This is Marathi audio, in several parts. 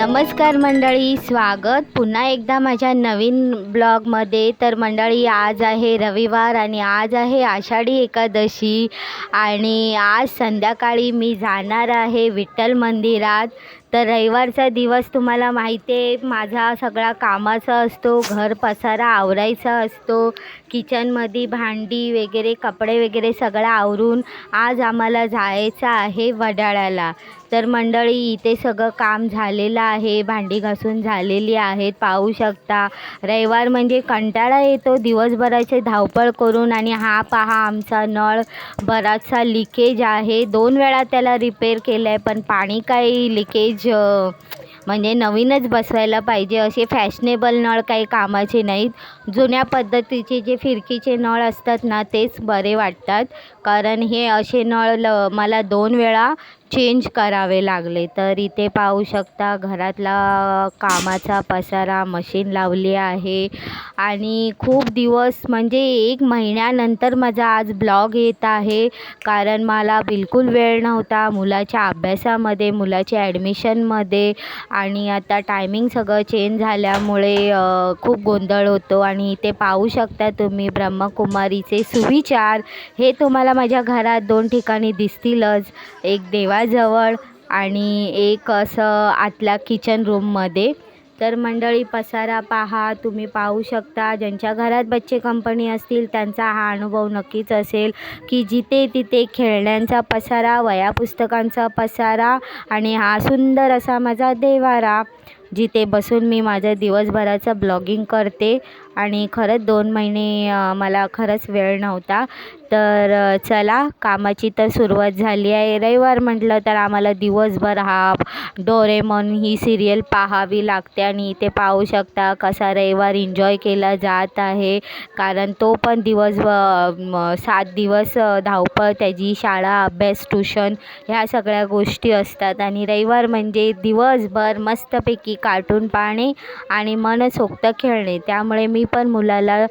नमस्कार मंडळी स्वागत. पुन्हा एकदा माझ्या नवीन ब्लॉगमध्ये. तर मंडळी आज आहे रविवार आणि आज आहे आषाढी एकादशी. आणि आज संध्याकाळी मी जाणार आहे विठ्ठल मंदिरात. तर रविवारचा दिवस तुम्हाला माहिती आहे माझा सगळा कामाचा असतो घर पसारा आवरायचा असतो किचनमध्ये भांडी वगैरे कपडे वगैरे सगळं आवरून आज आम्हाला जायचं आहे वडाळ्याला तर मंडळी इथे सगळं काम झालेलं आहे भांडी घासून झालेली आहेत पाहू शकता. रविवार म्हणजे कंटाळा येतो दिवसभराचे धावपळ करून आणि हा पहा आमचा नळ बराचसा लिकेज आहे. दोन वेळा त्याला रिपेअर केलं आहे पण पाणी काही लिकेज म्हणजे नवीनच बसवायला पाहिजे असे फॅशनेबल नळ काही कामाचे नाहीत. जुन्या पद्धतीचे जे फिरकीचे नळ असतात ना तेच बरे वाटतात. कारण हे असे नळ ल मला दोन वेळा चेंज करावे लागले. तर इथे पाहू शकता घरातला कामाचा पसारा मशीन लावली आहे. आणि खूप दिवस म्हणजे एक महिन्यानंतर माझा आज ब्लॉग येत आहे. कारण मला बिलकुल वेळ नव्हता मुलाच्या अभ्यासामध्ये मुलाच्या ॲडमिशनमध्ये आणि आता टायमिंग सगळं चेंज झाल्यामुळे खूप गोंधळ होतो. आणि इथे पाहू शकता तुम्ही ब्रह्मकुमारीचे सुविचार. हे तुम्हाला माझ्या घरात दोन ठिकाणी दिसतीलच. एक देवा घराजवळ आणि एक असं आतल्या किचन रूममध्ये तर मंडळी पसारा पहा तुम्ही पाहू शकता ज्यांच्या घरात बच्चे कंपनी असतील त्यांचा हा अनुभव नक्कीच असेल की जिथे तिथे खेळण्यांचा पसारा वह्या पुस्तकांचा पसारा आणि हा सुंदर असा माझा देवारा जिथे बसून मी माझ्या दिवसभराचं ब्लॉगिंग करते. आणि खरंच दोन महिने मला खरंच वेळ नव्हता. तर चला कामाची तर सुरुवात झाली आहे. रविवार म्हटलं तर आम्हाला दिवसभर हा डोरेमॉन ही सिरियल पाहावी लागते आणि इथे पाहू शकता कसा रविवार एन्जॉय केला जात आहे. कारण तो पण दिवस सात दिवस धावपळ त्याची शाळा अभ्यास ट्यूशन ह्या सगळ्या गोष्टी असतात. आणि रविवार म्हणजे दिवसभर मस्तपैकी कार्टून पाहणे आणि मनसोक्त खेळणे. त्यामुळे मी पण मुलाला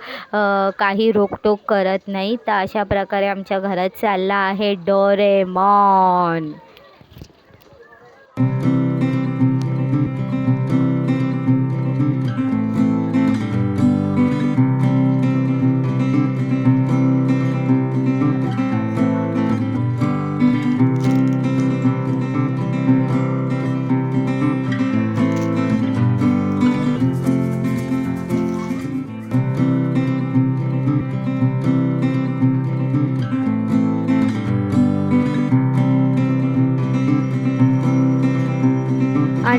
काही रोकटोक करत नाही. तर अशा प्रकारे आमच्या घरात चालला आहे डोरेमॉन.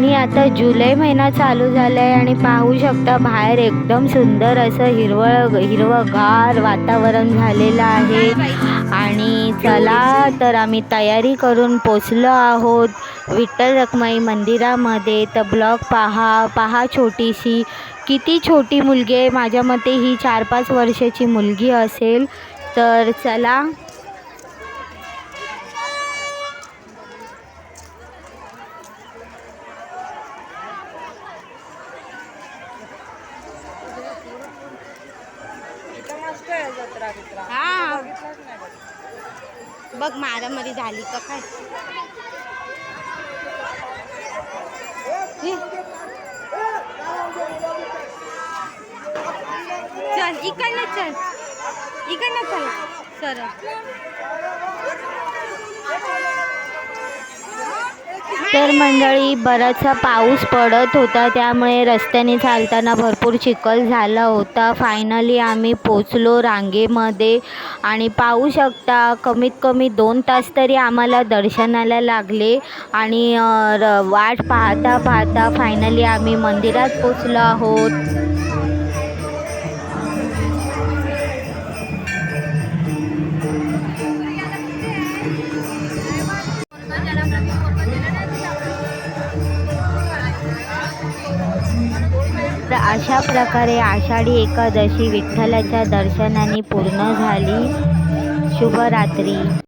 आणि आता जुलै महिना चालू झाला आहे आणि पाहू शकता बाहेर एकदम सुंदर असं हिरवळ हिरवंगार वातावरण झालेलं आहे. आणि चला तर आम्ही तयारी करून पोचलो आहोत विठ्ठल रखमाई मंदिरामध्ये. तर ब्लॉग पहा पहा छोटीशी. किती छोटी मुलगी आहे. माझ्या मते ही चार पाच वर्षाची मुलगी असेल. तर चला हा. बघ मारामारी झाली का काय? चल इकडनं चल. इकडनं चल सर तर मंडळी बराचसा पाऊस पडत होता. त्यामुळे रस्त्याने चालताना भरपूर चिखल झाला होता. फायनली आम्ही पोचलो रांगेमध्ये आणि पाहू शकता कमीत कमी दोन तास तरी आम्हाला दर्शनाला लागले आणि वाट पाहता पाहता फायनली आम्ही मंदिरात पोचलो आहोत. तर अशा प्रकारे आषाढी एकादशी विठ्ठलाच्या दर्शनाने पूर्ण झाली. शुभरात्री.